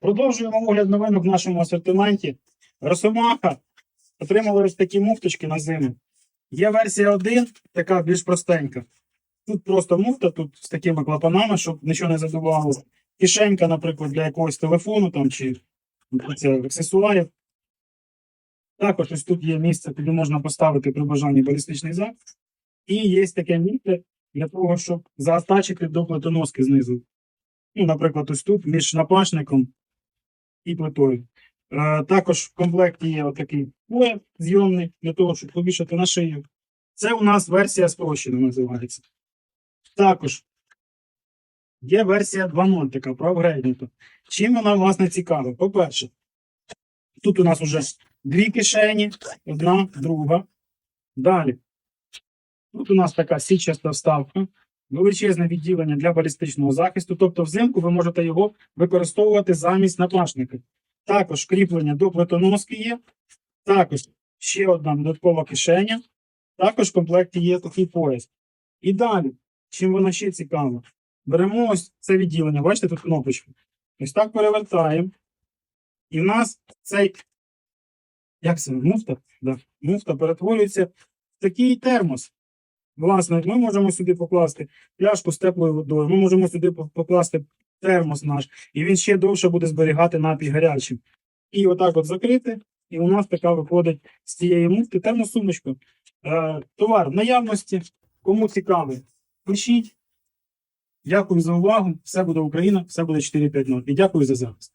Продовжуємо огляд новинок в нашому асортименті. Росомаха отримали ось такі муфточки на зиму. Є версія 1, така більш простенька. Тут просто муфта, тут з такими клапанами, щоб нічого не задувало. Кишенька, наприклад, для якогось телефону там, чи аксесуарів. Також ось тут є місце, куди можна поставити при бажанні балістичний зак. І є таке місце для того, щоб заатачити до плитоноски знизу. Ну, наприклад, ось тут між напашником і плитою. Також в комплекті є отакий пояс зйомний для того, щоб повішати на шию. Це у нас версія спрощена називається. Також є версія 2.0, така проапгрейднута. Чим вона, власне, цікава? По-перше, тут у нас вже дві кишені, одна, друга. Далі. Тут у нас така січаста вставка, величезне відділення для балістичного захисту. Тобто, взимку ви можете його використовувати замість наплашника. Також кріплення до плитоноски є. Також ще одна додаткова кишеня. Також в комплекті є такий пояс. І далі, чим вона ще цікава, беремо ось це відділення. Бачите, тут кнопочку. Ось так перевертаємо. І в нас цей, як це, муфта? Да. Муфта перетворюється в такий термос. Власне, ми можемо сюди покласти пляшку з теплою водою, ми можемо сюди покласти термос наш, і він ще довше буде зберігати напій гарячим. І отак от закрити, і у нас така виходить з цієї муфти термосумочка. Е, товар в наявності. Кому цікавий, пишіть. Дякую за увагу. Все буде Україна, все буде 4.5.0. І дякую за захист.